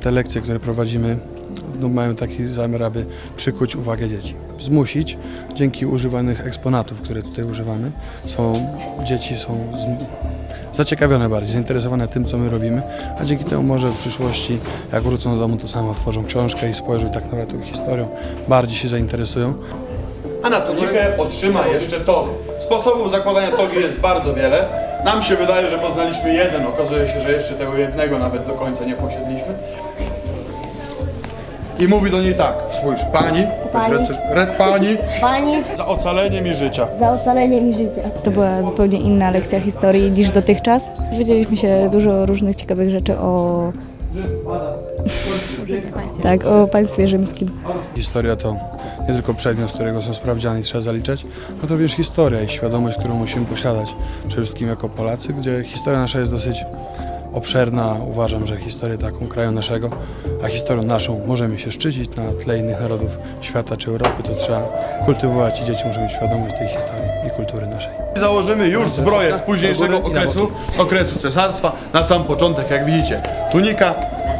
Te lekcje, które prowadzimy, no, mają taki zamiar, aby przykuć uwagę dzieci. Zmusić, dzięki używanych eksponatów, które tutaj używamy, są, dzieci są zaciekawione bardziej, zainteresowane tym, co my robimy, a dzięki temu może w przyszłości, jak wrócą do domu, to same otworzą książkę i spojrzą tak naprawdę tą historią, bardziej się zainteresują. A na otrzyma jeszcze togi. Sposobów zakładania togi jest bardzo wiele. Nam się wydaje, że poznaliśmy jeden, okazuje się, że jeszcze tego jednego nawet do końca nie posiedliśmy. I mówi do niej tak, spójrz, pani, Pani. Red, red pani, Pani za ocalenie mi życia. za ocalenie mi życia. To była zupełnie inna lekcja historii niż dotychczas. Dowiedzieliśmy się dużo różnych ciekawych rzeczy o, tak, o państwie rzymskim. Historia to nie tylko przedmiot, z którego są sprawdziane i trzeba zaliczać, no to również historia i świadomość, którą musimy posiadać przede wszystkim jako Polacy, gdzie historia nasza jest dosyć obszerna. Uważam, że historię taką kraju naszego, a historią naszą możemy się szczycić na tle innych narodów świata czy Europy, to trzeba kultywować i dzieci muszą mieć świadomość tej historii i kultury naszej. Założymy już zbroję z późniejszego okresu, z okresu cesarstwa, na sam początek, jak widzicie. Tunika,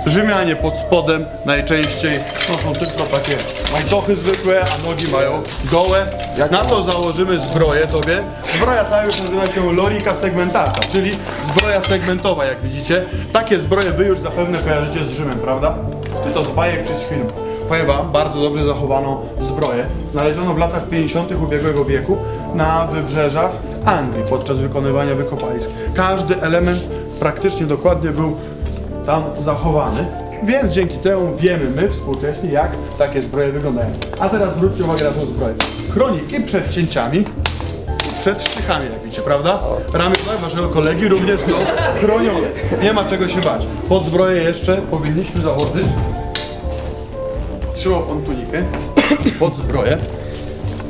Rzymianie pod spodem najczęściej noszą tylko takie majtochy zwykłe, a nogi mają gołe. Na to założymy zbroję tobie. Zbroja ta już nazywa się lorica segmentata, czyli zbroja segmentowa, jak widzicie. Takie zbroje wy już zapewne kojarzycie z Rzymem, prawda? Czy to z bajek, czy z filmu. Powiem Wam, bardzo dobrze zachowaną zbroję. Znaleziono w latach 50. ubiegłego wieku na wybrzeżach Anglii podczas wykonywania wykopalisk. Każdy element praktycznie dokładnie był tam zachowany, więc dzięki temu wiemy my współcześnie, jak takie zbroje wyglądają. A teraz zwróćcie uwagę na tą zbroję. Chroni i przed cięciami, przed sztychami, jak widzicie, prawda? Ramiona waszego kolegi również są chronione. Nie ma czego się bać. Pod zbroję jeszcze powinniśmy założyć Trzymał on tunikę pod zbroję.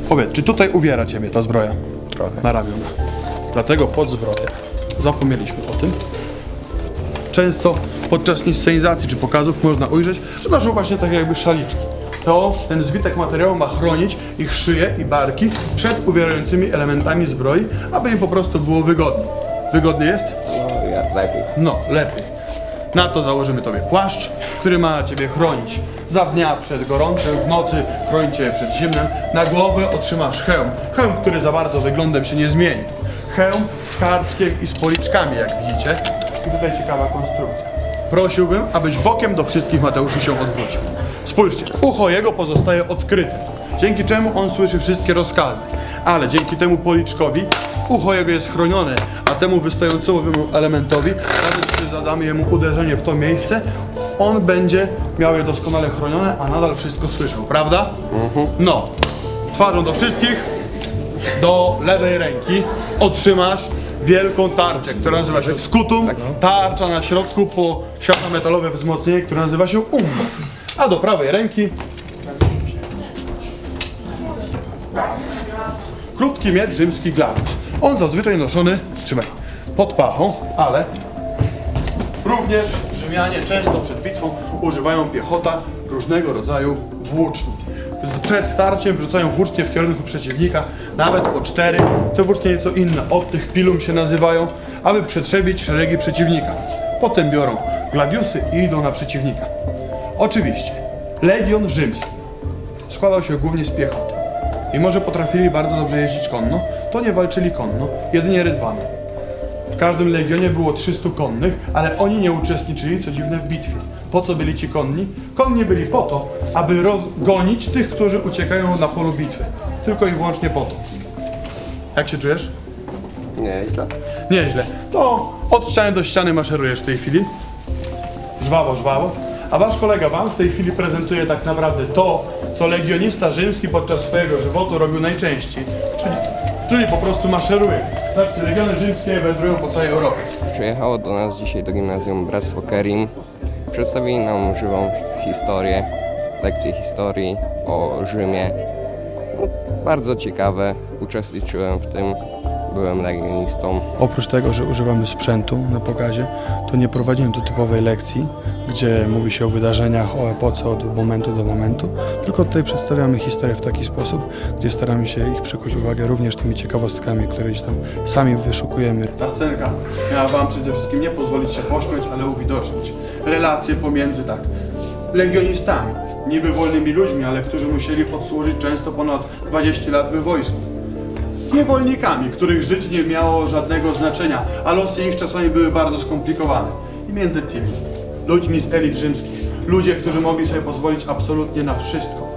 Powiedz, czy tutaj uwiera ciebie ta zbroja? Trochę. Dlatego pod zbroję. Zapomnieliśmy o tym. Często podczas inscenizacji czy pokazów można ujrzeć, że noszą właśnie tak jakby szaliczki. To ten zwitek materiału ma chronić ich szyję i barki przed uwierającymi elementami zbroi, aby im po prostu było wygodnie. Wygodnie jest? No, ja lepiej. No, lepiej. Na to założymy tobie płaszcz, który ma ciebie chronić. Za dnia przed gorącem, w nocy chroni cię przed zimnem. Na głowę otrzymasz hełm. Hełm, który za bardzo wyglądem się nie zmieni. Hełm z karczkiem i z policzkami, jak widzicie. I tutaj ciekawa konstrukcja. Prosiłbym, abyś bokiem do wszystkich Mateuszy się odwrócił. Spójrzcie, ucho jego pozostaje odkryte, dzięki czemu on słyszy wszystkie rozkazy. Ale dzięki temu policzkowi ucho jego jest chronione, a temu wystającemu elementowi, nawet zadamy jemu uderzenie w to miejsce, on będzie miał je doskonale chronione, a nadal wszystko słyszał, prawda? No, twarzą do wszystkich, do lewej ręki otrzymasz wielką tarczę, która nazywa się skutum. Tarcza na środku posiada metalowe wzmocnienie, które nazywa się umbo. A do prawej ręki krótki miecz rzymski gladius. On zazwyczaj noszony, trzymaj, pod pachą, ale również Rzymianie często przed bitwą używają piechota różnego rodzaju włóczni. Przed starciem wrzucają włócznie w kierunku przeciwnika, nawet po cztery. Te włócznie nieco inne od tych pilum się nazywają, aby przetrzebić szeregi przeciwnika. Potem biorą gladiusy i idą na przeciwnika. Oczywiście, legion rzymski składał się głównie z piechoty. Mimo, że potrafili bardzo dobrze jeździć konno, to nie walczyli konno, jedynie rydwanem. W każdym legionie było 300 konnych, ale oni nie uczestniczyli, co dziwne, w bitwie. Po co byli ci konni? Konni byli po to, aby rozgonić tych, którzy uciekają na polu bitwy. Tylko i wyłącznie po to. Jak się czujesz? Nieźle. Nieźle. To od ściany do ściany maszerujesz w tej chwili. Żwawo, żwawo. A wasz kolega wam w tej chwili prezentuje tak naprawdę to, co legionista rzymski podczas swojego żywotu robił najczęściej. Czyli, czyli po prostu maszeruje. Zobaczcie, legiony rzymskie wędrują po całej Europie. Przyjechało do nas dzisiaj do gimnazjum Bractwo Kerim. Przedstawili nam żywą historię, lekcję historii o Rzymie. Bardzo ciekawe, uczestniczyłem w tym. Byłem legionistą. Oprócz tego, że używamy sprzętu na pokazie, to nie prowadziłem tu typowej lekcji, gdzie mówi się o wydarzeniach, o epoce od momentu do momentu, tylko tutaj przedstawiamy historię w taki sposób, gdzie staramy się ich przykuć uwagę również tymi ciekawostkami, które gdzieś tam sami wyszukujemy. Ta scenka miała Wam przede wszystkim nie pozwolić się pośmiać, ale uwidocznić relacje pomiędzy tak legionistami, niby wolnymi ludźmi, ale którzy musieli odsłużyć często ponad 20 lat w wojsku. Niewolnikami, których życie nie miało żadnego znaczenia, a losy ich czasami były bardzo skomplikowane. I między tymi ludźmi z elit rzymskich, ludzie, którzy mogli sobie pozwolić absolutnie na wszystko.